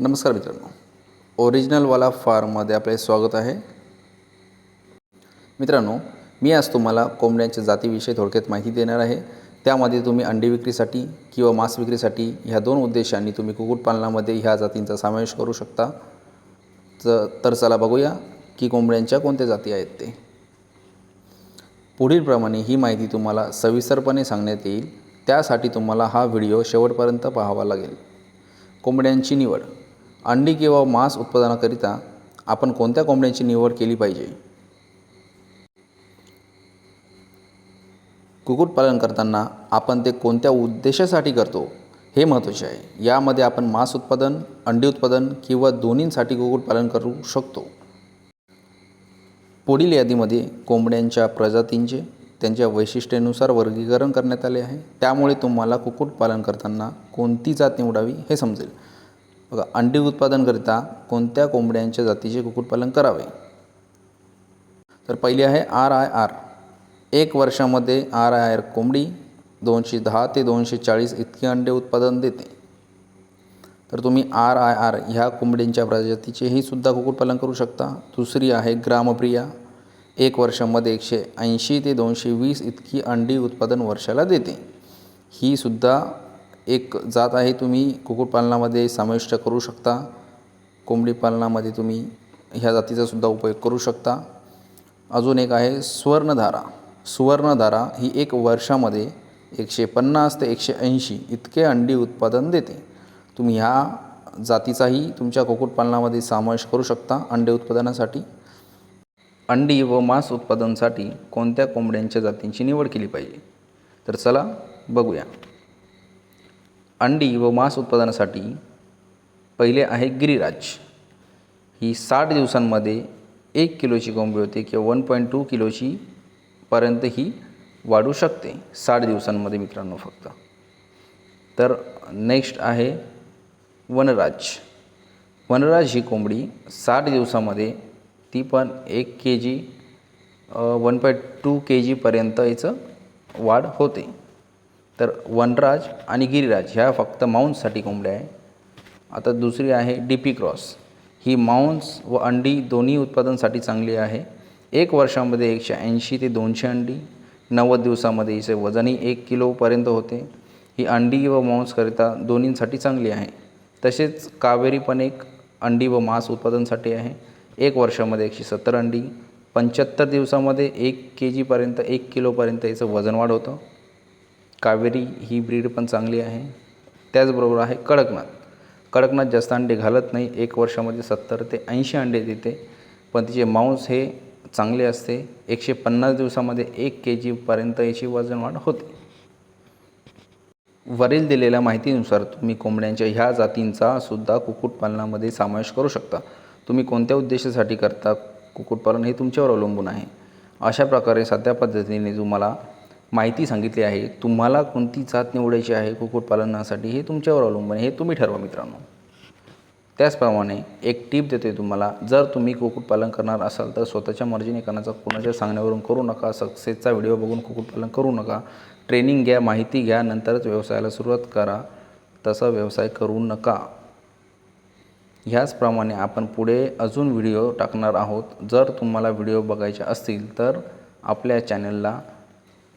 नमस्कार मित्रांनो. ओरिजिनलवाला फार्ममध्ये आपले स्वागत आहे. मित्रांनो मी आज तुम्हाला कोंबड्यांच्या जातीविषयी थोडक्यात माहिती देणार आहे. त्यामध्ये तुम्ही अंडी विक्रीसाठी किंवा मांस विक्रीसाठी ह्या दोन उद्देशांनी तुम्ही कुक्कुटपालनामध्ये ह्या जातींचा समावेश करू शकता. तर चला बघूया की कोंबड्यांच्या कोणत्या जाती आहेत ते. पुढीलप्रमाणे ही माहिती तुम्हाला सविस्तरपणे सांगण्यात येईल. त्यासाठी तुम्हाला हा व्हिडिओ शेवटपर्यंत पाहावा लागेल. कोंबड्यांची निवड. अंडी किंवा मांस उत्पादनाकरिता आपण कोणत्या कोंबड्यांची निवड केली पाहिजे? कुक्कुटपालन करताना आपण ते कोणत्या उद्देशासाठी करतो हे महत्त्वाचे आहे. यामध्ये आपण मांस उत्पादन अंडी उत्पादन किंवा दोन्हींसाठी कुक्कुटपालन करू शकतो. पुढील यादीमध्ये कोंबड्यांच्या प्रजातींचे त्यांच्या वैशिष्ट्यानुसार वर्गीकरण करण्यात आले आहे. त्यामुळे तुम्हाला कुक्कुटपालन करताना कोणती जात निवडावी हे समजेल. बघा अंडी उत्पादनकरिता कोणत्या कोंबड्यांच्या जातीचे कुक्कुटपालन करावे? तर पहिली आहे आर आय आर. एक वर्षामध्ये आर आय आर कोंबडी दोनशे दहा ते दोनशे चाळीस इतके अंडे उत्पादन देते. तर तुम्ही आर आय आर ह्या कोंबडींच्या प्रजातीचेही सुद्धा कुक्कुटपालन करू शकता. दुसरी आहे ग्रामप्रिया. एक वर्षामध्ये एकशे ऐंशी ते दोनशे वीस इतकी अंडी उत्पादन वर्षाला देते. ही सुद्धा एक जात आहे तुम्ही कुक्कुटपालनामध्ये समाविष्ट करू शकता. कोंबडी पालनामध्ये तुम्ही ह्या जातीचा सुद्धा उपयोग करू शकता. अजून एक आहे स्वर्णधारा. सुवर्णधारा ही एक वर्षामध्ये एकशे पन्नास ते एकशे ऐंशी इतके अंडी उत्पादन देते. तुम्ही ह्या जातीचाही तुमच्या कुक्कुटपालनामध्ये समावेश करू शकता अंडे उत्पादनासाठी. अंडी व मांस उत्पादनासाठी कोणत्या कोंबड्यांच्या जातींची निवड केली पाहिजे? तर चला बघूया. अंडी व मांस उत्पादनासाठी पहिले आहे गिरिराज. ही साठ दिवसांमध्ये एक किलोची कोंबडी होते किंवा वन पॉईंट टू किलोची पर्यंत ही वाढू शकते. साठ दिवसांमध्ये मित्रांनो फक्त. तर नेक्स्ट आहे वनराज. वनराज ही कोंबडी साठ दिवसामध्ये ती पण एक K G one point two के जीपर्यंत याचं वाढ होते. तर वनराज आणि गिरिराज ह्या फक्त मांससाठी कोंबड्या आहे. आता दुसरी आहे डी पी क्रॉस. ही मांस व अंडी दोन्ही उत्पादनासाठी चांगली आहे. एक वर्षामध्ये एकशे ऐंशी ते दोनशे अंडी नव्वद दिवसामध्ये हिचे वजनही एक किलोपर्यंत होते. ही अंडी व मांसकरिता दोन्हींसाठी चांगली आहे. तसेच कावेरी पण एक अंडी व मांस उत्पादनासाठी आहे. एक वर्षामध्ये एकशे सत्तर अंडी पंच्याहत्तर दिवसामध्ये एक के जीपर्यंत एक किलोपर्यंत याचं वजन वाढ होतं. कावेरी ही ब्रीड पण चांगली आहे. त्याचबरोबर आहे कडकनाथ. कडकनाथ जास्त अंडे घालत नाही. एक वर्षामध्ये सत्तर ते ऐंशी अंडे देते. पण तिचे मांस हे चांगले असते. एकशे पन्नास दिवसामध्ये एक के जीपर्यंत याची वजन वाढ होते. वरील दिलेल्या माहितीनुसार तुम्ही कोंबड्यांच्या ह्या जातींचा सुद्धा कुक्कुटपालनामध्ये समावेश करू शकता. तुम्ही कोणत्या उद्देशासाठी करता? कुक्कुटपालन हे तुमच्यावर अवलंबून आहे. अशा प्रकारे साध्या पद्धतीने तुम्हाला माहिती सांगितली आहे. तुम्हाला कोणती जात निवडायची आहे कुक्कुटपालनासाठी हे तुमच्यावर अवलंबून आहे हे तुम्ही ठरवा मित्रांनो. त्याचप्रमाणे एक टीप देते तुम्हाला जर तुम्ही कुक्कुटपालन करणार असाल तर स्वतःच्या मर्जीने करण्याचा कोणाच्या सांगण्यावरून करू नका सक्सेसचा व्हिडिओ बघून कुक्कुटपालन करू नका. ट्रेनिंग घ्या माहिती घ्या नंतरच व्यवसायाला सुरुवात करा. तसा व्यवसाय करू नका. ह्याचप्रमाणे आपण पुढे अजून व्हिडिओ टाकणार आहोत. जर तुम्हाला व्हिडिओ बघायचे असतील तर आपल्या चॅनलला